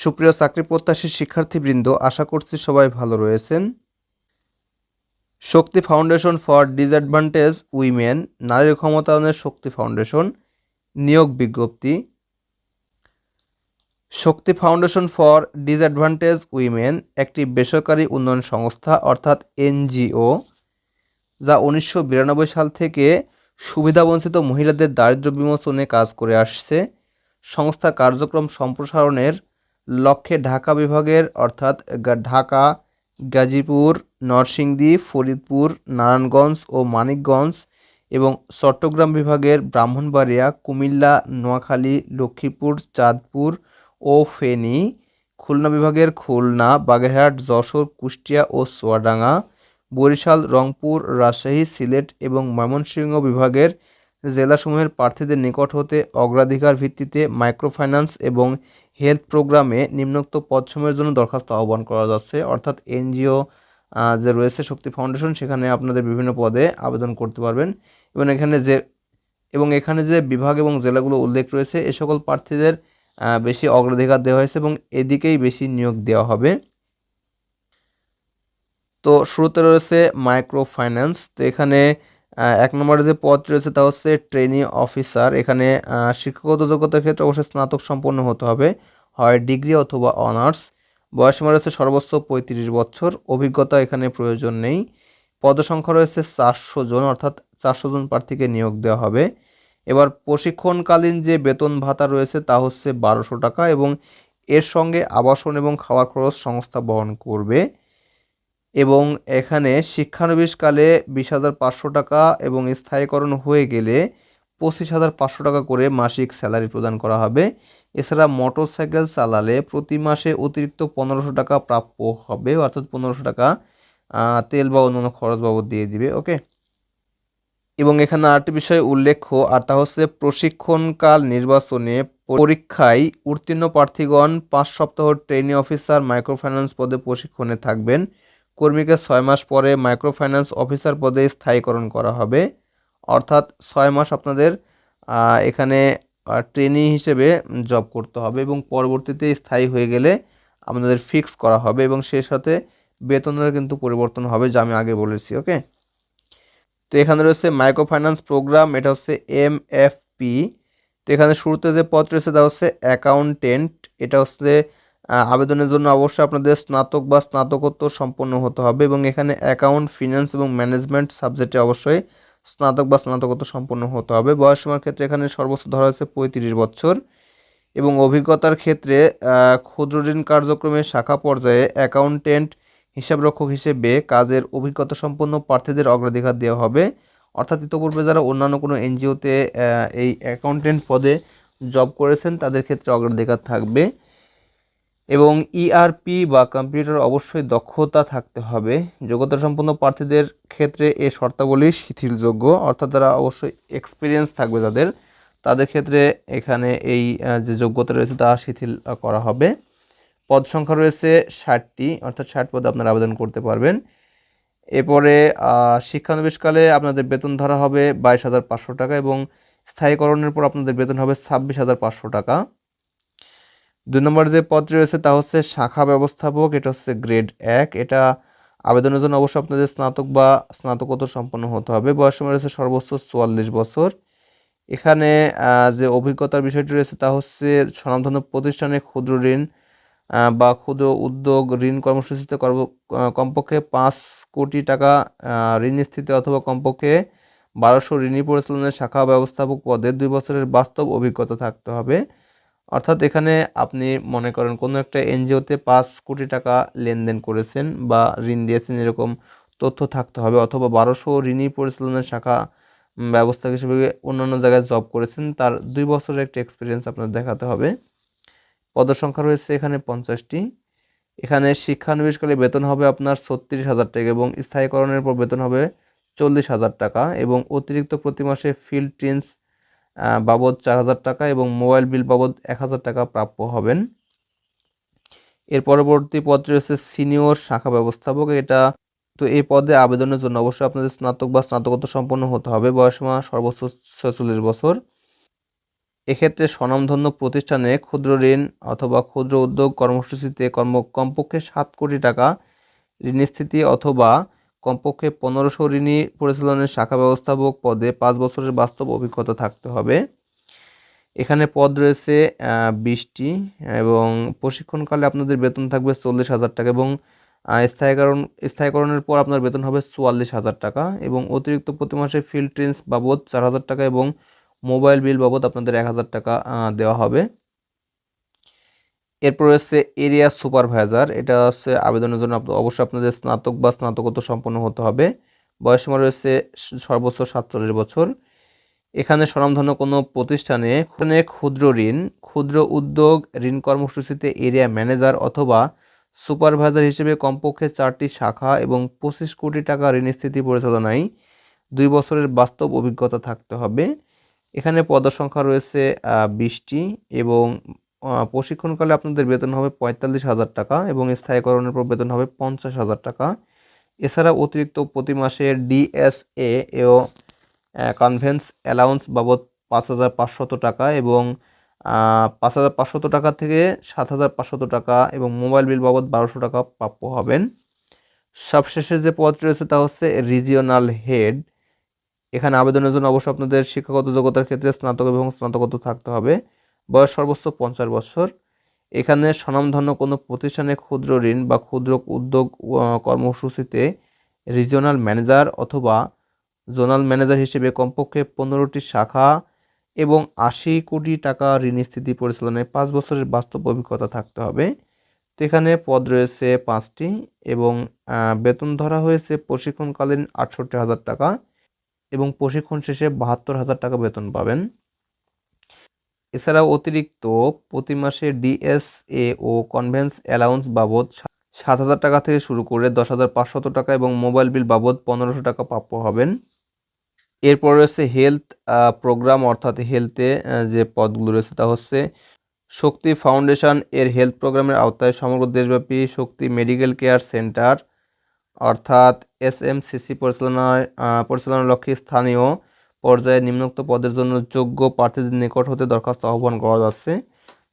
সুপ্রিয় চাকরি প্রত্যাশী শিক্ষার্থীবৃন্দ, আশা করছি সবাই ভালো রয়েছেন। Shakti foundation for disadvantage women নারীর ক্ষমতায়নের শক্তি ফাউন্ডেশন, নিয়োগ বিজ্ঞপ্তি। Shakti foundation for disadvantage women একটি বেসরকারি উন্নয়ন সংস্থা, অর্থাৎ এনজিও, যা উনিশশো বিরানব্বই সাল থেকে সুবিধাবঞ্চিত মহিলাদের দারিদ্র্য বিমোচনে কাজ করে আসছে। সংস্থা কার্যক্রম সম্প্রসারণের লক্ষ্যে ঢাকা বিভাগের, অর্থাৎ ঢাকা, গাজীপুর, নরসিংদী, ফরিদপুর, নারায়ণগঞ্জ ও মানিকগঞ্জ এবং চট্টগ্রাম বিভাগের ব্রাহ্মণবাড়িয়া, কুমিল্লা, নোয়াখালী, লক্ষ্মীপুর, চাঁদপুর ও ফেনী, খুলনা বিভাগের খুলনা, বাগেরহাট, যশোর, কুষ্টিয়া ও সোয়াডাঙ্গা বরিশাল, রংপুর, রাজশাহী, সিলেট এবং ময়মনসিংহ বিভাগের জেলাসমূহের প্রার্থীদের নিকট হতে অগ্রাধিকার ভিত্তিতে মাইক্রোফাইন্যান্স এবং হেলথ প্রোগ্রামে নিম্নোক্ত পদসমূহের জন্য দরখাস্ত আহ্বান করা যাচ্ছে। অর্থাৎ এনজিও যে রয়েছে শক্তি ফাউন্ডেশন, সেখানে আপনাদের বিভিন্ন পদে আবেদন করতে পারবেন। এবং এখানে যে, এবং এখানে যে বিভাগ এবং জেলাগুলো উল্লেখ রয়েছে, এ সকল প্রার্থীদের বেশি অগ্রাধিকার দেওয়া হয়েছে এবং এদিকেই বেশি নিয়োগ দেওয়া হবে। তো শুরুতে রয়েছে মাইক্রো ফাইন্যান্স তো এখানে এক নম্বরে যে পদ রয়েছে তা হচ্ছে ট্রেনি অফিসার এখানে শিক্ষাগত যোগ্যতার ক্ষেত্রে অবশ্যই স্নাতক সম্পন্ন হতে হবে, হয় ডিগ্রি অথবা অনার্স বয়সীমা রয়েছে সর্বোচ্চ পঁয়ত্রিশ বছর, অভিজ্ঞতা এখানে প্রয়োজন নেই। পদসংখ্যা রয়েছে চারশো জন, অর্থাৎ চারশো জন প্রার্থীকে নিয়োগ দেওয়া হবে। এবার প্রশিক্ষণকালীন যে বেতন ভাতা রয়েছে তা হচ্ছে বারোশো টাকা এবং এর সঙ্গে আবাসন এবং খাওয়ার খরচ সংস্থা বহন করবে। এবং এখানে শিক্ষানবিশকালে বিশ হাজার পাঁচশো টাকা এবং স্থায়ীকরণ হয়ে গেলে পঁচিশ হাজার পাঁচশো টাকা করে মাসিক স্যালারি প্রদান করা হবে। এছাড়া মোটরসাইকেল চালালে প্রতি মাসে অতিরিক্ত পনেরোশো টাকা প্রাপ্য হবে, অর্থাৎ পনেরোশো টাকা তেল বা অন্যান্য খরচ বাবদ দিয়ে দিবে, ওকে? এবং এখানে আরেকটি বিষয় উল্লেখ্য, আর তা হচ্ছে প্রশিক্ষণকাল নির্বাচনে পরীক্ষায় উত্তীর্ণ প্রার্থীগণ পাঁচ সপ্তাহ ট্রেনি অফিসার, মাইক্রোফাইন্যান্স পদে প্রশিক্ষণে থাকবেন। কর্মীকে ছয় মাস পরে মাইক্রোফাইন্যান্স অফিসার পদে স্থায়ীকরণ করা হবে। অর্থাৎ ছয় মাস আপনাদের এখানে ট্রেনি হিসেবে জব করতে হবে এবং পরবর্তীতে স্থায়ী হয়ে গেলে আপনাদের ফিক্স করা হবে এবং সেই সাথে বেতনের কিন্তু পরিবর্তন হবে, যা আমি আগে বলেছি, ওকে? তো এখানে রয়েছে মাইক্রো ফাইন্যান্স প্রোগ্রাম এটা হচ্ছে এম এফ পি তো এখানে শুরুতে যে পদ রয়েছে, তা হচ্ছে অ্যাকাউন্টেন্ট এটা হচ্ছে আবেদনের জন্য অবশ্যই আপনাদের স্নাতক বা স্নাতকোত্তর সম্পন্ন হতে হবে এবং এখানে অ্যাকাউন্ট ফিনান্স এবং ম্যানেজমেন্ট সাবজেক্টে অবশ্যই স্নাতক বা স্নাতকোত্তর সম্পন্ন হতে হবে। বয়সসীমার ক্ষেত্রে এখানে সর্বোচ্চ ধরা হয়েছে পঁয়ত্রিশ বছর এবং অভিজ্ঞতার ক্ষেত্রে ক্ষুদ্র ঋণ কার্যক্রমের শাখা পর্যায়ে অ্যাকাউন্টেন্ট হিসাবরক্ষক হিসেবে কাজের অভিজ্ঞতা সম্পন্ন প্রার্থীদের অগ্রাধিকার দেওয়া হবে। অর্থাৎ ইতোপূর্বে যারা অন্যান্য কোনো এনজিওতে এই অ্যাকাউন্টেন্ট পদে জব করেছেন, তাদের ক্ষেত্রে অগ্রাধিকার থাকবে। এবং ইআরপি বা কম্পিউটার অবশ্যই দক্ষতা থাকতে হবে। যোগ্যতা সম্পন্ন প্রার্থীদের ক্ষেত্রে এই শর্তাবলী শিথিলযোগ্য, অর্থাৎ তারা অবশ্যই এক্সপিরিয়েন্স থাকবে যাদের তাদের ক্ষেত্রে এখানে এই যে যোগ্যতা রয়েছে তা শিথিল করা হবে। পদ সংখ্যা রয়েছে ষাটটি, অর্থাৎ ষাট পদে আপনারা আবেদন করতে পারবেন। এরপরে শিক্ষানবিশকালে আপনাদের বেতন ধরা হবে বাইশ হাজার পাঁচশো টাকা এবং স্থায়ীকরণের পর আপনাদের বেতন হবে ছাব্বিশ হাজার পাঁচশো টাকা। দুই নম্বর যে পদটি রয়েছে তা হচ্ছে শাখা ব্যবস্থাপক, এটা হচ্ছে গ্রেড এক। এটা আবেদনের জন্য অবশ্যই আপনাদের স্নাতক বা স্নাতকোত্তর সম্পন্ন হতে হবে। বয়স রয়েছে সর্বোচ্চ চুয়াল্লিশ বছর। এখানে যে অভিজ্ঞতার বিষয়টি রয়েছে তা হচ্ছে স্বনামধন্য প্রতিষ্ঠানে ক্ষুদ্র ঋণ বা ক্ষুদ্র উদ্যোগ ঋণ কর্মসূচিতে কর্ম- কমপক্ষে পাঁচ কোটি টাকা ঋণ স্থিতি অথবা কমপক্ষে বারোশো ঋণী পরিচালনের শাখা ব্যবস্থাপক পদে দুই বছরের বাস্তব অভিজ্ঞতা থাকতে হবে। অর্থাৎ এখানে আপনি মনে করেন কোনো একটা এনজিওতে পাঁচ কোটি টাকা লেনদেন করেছেন বা ঋণ দিয়েছেন, এরকম তথ্য থাকতে হবে অথবা বারোশো ঋণী পরিচালনার শাখা ব্যবস্থা হিসেবে অন্যান্য জায়গায় জব করেছেন, তার দুই বছরের একটা এক্সপিরিয়েন্স আপনার দেখাতে হবে। পদসংখ্যা রয়েছে এখানে পঞ্চাশটি। এখানে শিক্ষানবিশকালে বেতন হবে আপনার ছত্রিশ হাজার টাকা এবং স্থায়ীকরণের পর বেতন হবে চল্লিশ হাজার টাকা এবং অতিরিক্ত প্রতি মাসে ফিল্ড ট্রেন্স বাবদ চার হাজার টাকা এবং মোবাইল বিল বাবদ এক হাজার টাকা প্রাপ্য হবেন। এর পরবর্তী পদ রয়েছে সিনিয়র শাখা ব্যবস্থাপক। এটা তো এই পদে আবেদনের জন্য অবশ্যই আপনাদের স্নাতক বা স্নাতকোত্তর সম্পন্ন হতে হবে। বয়সীমা সর্বোচ্চ ছেচল্লিশ বছর। এক্ষেত্রে স্বনামধন্য প্রতিষ্ঠানে ক্ষুদ্র ঋণ অথবা ক্ষুদ্র উদ্যোগ কর্মসূচিতে কর্ম, কমপক্ষে সাত কোটি টাকা ঋণের স্থিতি অথবা কমপক্ষে পনেরোশো ঋণী পরিচালনের শাখা ব্যবস্থাপক পদে পাঁচ বছরের বাস্তব অভিজ্ঞতা থাকতে হবে। এখানে পদ রয়েছে বিশটি এবং প্রশিক্ষণকালে আপনাদের বেতন থাকবে চল্লিশ হাজার টাকা এবং স্থায়ীকরণ, স্থায়ীকরণের পর আপনার বেতন হবে চুয়াল্লিশ হাজার টাকা এবং অতিরিক্ত প্রতি মাসে ফিল্ড ট্রেন্স বাবদ চার হাজার টাকা এবং মোবাইল বিল বাবদ আপনাদের এক হাজার টাকা দেওয়া হবে। এরপর রয়েছে এরিয়া সুপারভাইজার। এটা হচ্ছে আবেদনের জন্য অবশ্যই আপনাদের স্নাতক বা স্নাতকোত্তর সম্পন্ন হতে হবে। বয়সসীমা রয়েছে সর্বোচ্চ সাতচল্লিশ বছর। এখানে স্বনামধন্য কোনো প্রতিষ্ঠানে ক্ষুদ্র ঋণ, ক্ষুদ্র উদ্যোগ, ঋণ কর্মসূচিতে এরিয়া ম্যানেজার অথবা সুপারভাইজার হিসেবে কমপক্ষে চারটি শাখা এবং পঁচিশ কোটি টাকা ঋণ স্থিতি পরিচালনায় দুই বছরের বাস্তব অভিজ্ঞতা থাকতে হবে। এখানে পদসংখ্যা রয়েছে বিশটি এবং প্রশিক্ষণকালে আপনাদের বেতন হবে পঁয়তাল্লিশ হাজার টাকা এবং স্থায়ীকরণের পর বেতন হবে পঞ্চাশ হাজার টাকা। এছাড়া অতিরিক্ত প্রতি মাসে ডিএসএ ও কনভেন্স অ্যালাউন্স বাবদ পাঁচ হাজার পাঁচশত টাকা এবং পাঁচ হাজার পাঁচশত টাকা থেকে সাত হাজার পাঁচশত টাকা এবং মোবাইল বিল বাবদ বারোশো টাকা প্রাপ্য হবেন। সবশেষে যে পদ রয়েছে তা হচ্ছে রিজিওনাল হেড এখানে আবেদনের জন্য অবশ্যই আপনাদের শিক্ষাগত যোগ্যতার ক্ষেত্রে স্নাতক এবং স্নাতকোত্তর থাকতে হবে। বয়স সর্বোচ্চ পঞ্চাশ বছর। এখানে স্বনামধন্য কোনো প্রতিষ্ঠানে ক্ষুদ্র ঋণ বা ক্ষুদ্র উদ্যোগ কর্মসূচিতে রিজিওনাল ম্যানেজার অথবা জোনাল ম্যানেজার হিসেবে কমপক্ষে পনেরোটি শাখা এবং আশি কোটি টাকা ঋণ স্থিতি পরিচালনায় পাঁচ বছরের বাস্তব অভিজ্ঞতা থাকতে হবে। তো এখানে পদ রয়েছে পাঁচটি এবং বেতন ধরা হয়েছে প্রশিক্ষণকালীন আটষট্টি হাজার টাকা এবং প্রশিক্ষণ শেষে বাহাত্তর হাজার টাকা বেতন পাবেন। এছাড়াও অতিরিক্ত প্রতি মাসে ডিএসএ ও কনভেন্স অ্যালাউন্স বাবদ সাত হাজার টাকা থেকে শুরু করে দশ হাজার পাঁচশত টাকা এবং মোবাইল বিল বাবদ পনেরোশো টাকা প্রাপ্য হবেন। এরপর রয়েছে হেলথ প্রোগ্রাম অর্থাৎ হেলথে যে পদগুলো রয়েছে তা হচ্ছে শক্তি ফাউন্ডেশন এর হেলথ প্রোগ্রামের আওতায় সমগ্র দেশব্যাপী শক্তি মেডিকেল কেয়ার সেন্টার অর্থাৎ এসএমসিসি পরিচালনায় আহ, পরিচালনার লক্ষ্যে স্থানীয় পর্যায়ে নিম্নোক্ত পদের জন্য যোগ্য প্রার্থীদের নিকট হতে দরখাস্ত আহ্বান করা যাচ্ছে।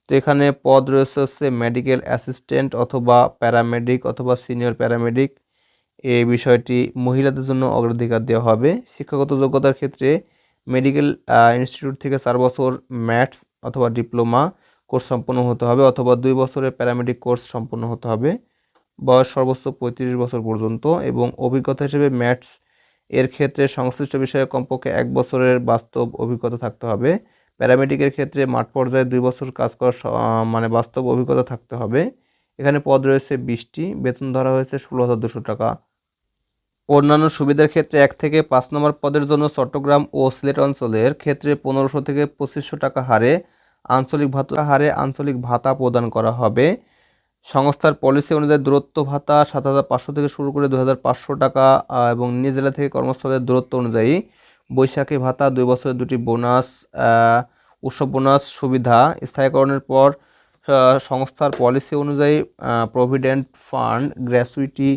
তো এখানে পদ রয়েছে হচ্ছে মেডিকেল অ্যাসিস্ট্যান্ট অথবা প্যারামেডিক অথবা সিনিয়র প্যারামেডিক এই বিষয়টি মহিলাদের জন্য অগ্রাধিকার দেওয়া হবে। শিক্ষাগত যোগ্যতার ক্ষেত্রে মেডিকেল ইনস্টিটিউট থেকে চার বছর ম্যাথস অথবা ডিপ্লোমা কোর্স সম্পন্ন হতে হবে অথবা দুই বছরের প্যারামেডিক কোর্স সম্পন্ন হতে হবে। বয়স সর্বোচ্চ পঁয়ত্রিশ বছর পর্যন্ত এবং অভিজ্ঞতা হিসেবে ম্যাথস এর ক্ষেত্রে সংশ্লিষ্ট বিষয়ে কমপক্ষে এক বছরের বাস্তব অভিজ্ঞতা থাকতে হবে। প্যারামেডিকের ক্ষেত্রে মাঠ পর্যায়ে দুই বছর কাজ করার মানে বাস্তব অভিজ্ঞতা থাকতে হবে। এখানে পদ রয়েছে বিশটি, বেতন ধরা হয়েছে ষোলো হাজার দুশো টাকা। অন্যান্য সুবিধার ক্ষেত্রে এক থেকে পাঁচ নম্বর পদের জন্য চট্টগ্রাম ও সিলেট অঞ্চলের ক্ষেত্রে পনেরোশো থেকে পঁচিশশো টাকা হারে আঞ্চলিক ভাতা হারে আঞ্চলিক ভাতা প্রদান করা হবে। সংস্থার পলিসি অনুযায়ী দূরত্ব ভাতা সাত হাজার পাঁচশো থেকে শুরু করে দু হাজার পাঁচশো টাকা এবং নিজ জেলা থেকে কর্মস্থলের দূরত্ব অনুযায়ী বৈশাখী ভাতা দুই বছরের দুটি বোনাস উৎসব বোনাস সুবিধা স্থায়ীকরণের পর সংস্থার পলিসি অনুযায়ী provident fund gratuity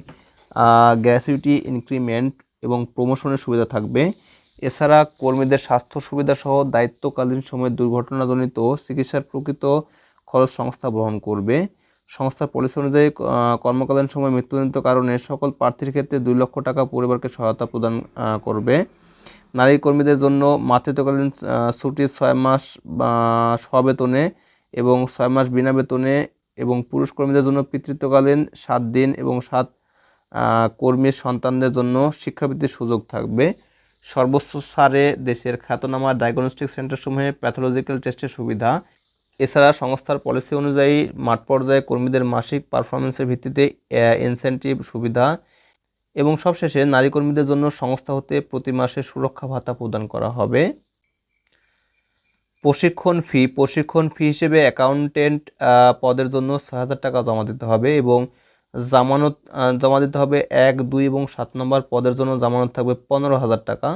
gratuity increment এবং প্রমোশনের সুবিধা থাকবে। এছাড়া কর্মীদের স্বাস্থ্য সুবিধা সহ দায়িত্বকালীন সময়ে দুর্ঘটনাজনিত চিকিৎসার প্রকৃত খরচ সংস্থা বহন করবে। সংস্থার পলিসি অনুযায়ী কর্মকালীন সময় মৃত্যুজনিত কারণে সকল প্রার্থীর ক্ষেত্রে দুই লক্ষ টাকা পরিবারকে সহায়তা প্রদান করবে। নারী কর্মীদের জন্য মাতৃত্বকালীন ছুটি ছয় মাস সবেতনে এবং ছয় মাস বিনা বেতনে এবং পুরুষ কর্মীদের জন্য পিতৃত্বকালীন সাত দিন এবং সাত কর্মীর সন্তানদের জন্য শিক্ষাবৃত্তির সুযোগ থাকবে। সর্বোচ্চ সারে দেশের খ্যাতনামা ডায়াগনস্টিক সেন্টারসমূহে প্যাথোলজিক্যাল টেস্টের সুবিধা এছাড়া সংস্থার পলিসি অনুযায়ী মাঠ পর্যায়ে কর্মীদের মাসিক পারফরমেন্সের ভিত্তিতে ইনসেন্টিভ সুবিধা এবং সবশেষে নারী কর্মীদের জন্য সংস্থা হতে প্রতি মাসে সুরক্ষা ভাতা প্রদান করা হবে। প্রশিক্ষণ ফি প্রশিক্ষণ ফি হিসেবে অ্যাকাউন্টেন্ট পদের জন্য ছয় হাজার টাকা জমা দিতে হবে এবং জামানত জমা দিতে হবে এক, দুই এবং সাত নম্বর পদের জন্য জামানত থাকবে পনেরো হাজার টাকা।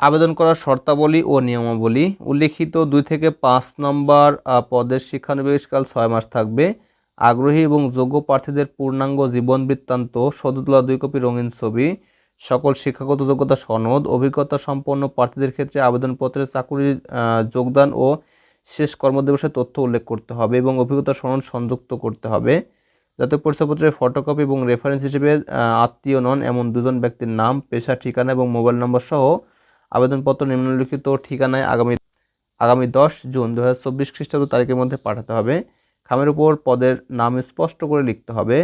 আবেদন করার শর্তাবলী ও নিয়মাবলী। উল্লিখিত দুই থেকে পাঁচ নম্বর পদের শিক্ষানবিশকাল ছয় মাস থাকবে। আগ্রহী এবং যোগ্য প্রার্থীদের পূর্ণাঙ্গ জীবন বৃত্তান্ত, সদুতলা দুই কপি রঙিন ছবি, সকল শিক্ষাগত যোগ্যতা সনদ, অভিজ্ঞতা সম্পন্ন প্রার্থীদের ক্ষেত্রে আবেদনপত্রে চাকুরির যোগদান ও শেষ কর্মদিবসের তথ্য উল্লেখ করতে হবে এবং অভিজ্ঞতা সনদ সংযুক্ত করতে হবে। যাতে পরিচয়পত্রের ফটোকপি এবং রেফারেন্স হিসেবে আত্মীয় নন এমন দুজন ব্যক্তির নাম, পেশা, ঠিকানা এবং মোবাইল নম্বর সহ আবেদনপত্র নিম্নলিখিত ঠিকানায় আগামী আগামী দশ জুন দু হাজার চব্বিশ খ্রিস্টাব্দ তারিখের মধ্যে পাঠাতে হবে। খামের উপর পদের নাম স্পষ্ট করে লিখতে হবে।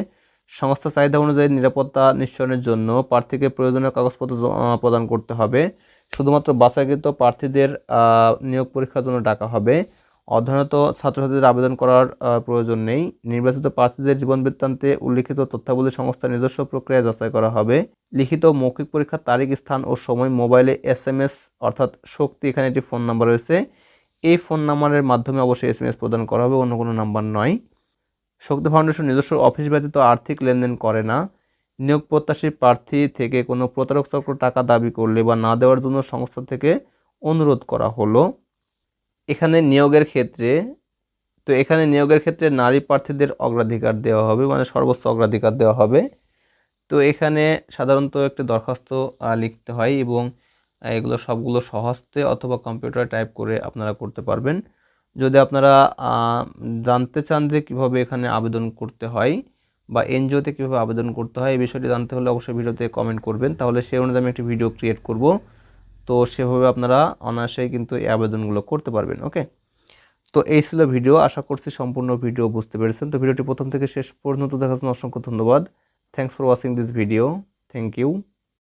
সংস্থা চাহিদা অনুযায়ী নিরাপত্তা নিশ্চয়নের জন্য প্রার্থীকে প্রয়োজনীয় কাগজপত্র প্রদান করতে হবে। শুধুমাত্র বাছাইকৃত প্রার্থীদের নিয়োগ পরীক্ষার জন্য ডাকা হবে। অধ্যয়নত ছাত্রছাত্রীদের আবেদন করার প্রয়োজন নেই। নির্বাচিত প্রার্থীদের জীবন বৃত্তান্তে উল্লিখিত তথ্যাবলী সংস্থার নিজস্ব প্রক্রিয়ায় যাচাই করা হবে। লিখিত মৌখিক পরীক্ষার তারিখ, স্থান ও সময় মোবাইলে এস এম এস, অর্থাৎ শক্তি, এখানে একটি ফোন নাম্বার রয়েছে। এই ফোন নাম্বারের মাধ্যমে অবশ্যই এস এম এস প্রদান করা হবে, অন্য কোনো নাম্বার নয়। শক্তি ফাউন্ডেশন নিজস্ব অফিস ব্যতীত আর্থিক লেনদেন করে না। নিয়োগ প্রত্যাশী প্রার্থী থেকে কোনো প্রতারক চক্র টাকা দাবি করলে বা না দেওয়ার জন্য সংস্থা থেকে অনুরোধ করা হলো। এখানে নিয়োগের ক্ষেত্রে, তো এখানে নিয়োগের ক্ষেত্রে নারী প্রার্থীদের অগ্রাধিকার দেওয়া হবে মানে সর্বোচ্চ অগ্রাধিকার দেওয়া হবে। তো এখানে সাধারণত একটি দরখাস্ত লিখতে হয় এবং এগুলো সবগুলো সহজতে অথবা কম্পিউটার টাইপ করে আপনারা করতে পারবেন। যদি আপনারা জানতে চান যে কীভাবে এখানে আবেদন করতে হয় বা এনজিওতে কীভাবে আবেদন করতে হয় এই বিষয়টি জানতে হলে অবশ্যই ভিডিওতে কমেন্ট করবেন। তাহলে সেই অনুযায়ী আমি একটি ভিডিও ক্রিয়েট করব। তো সেভাবে আপনারা অনায়াসেই কিন্তু এই আবেদনগুলো করতে পারবেন, ওকে? তো এই ছিল ভিডিও, আশা করছি সম্পূর্ণ ভিডিও বুঝতে পেরেছেন। তো ভিডিওটি প্রথম থেকে শেষ পর্যন্ত দেখার জন্য অসংখ্য ধন্যবাদ। Thanks for watching this video thank you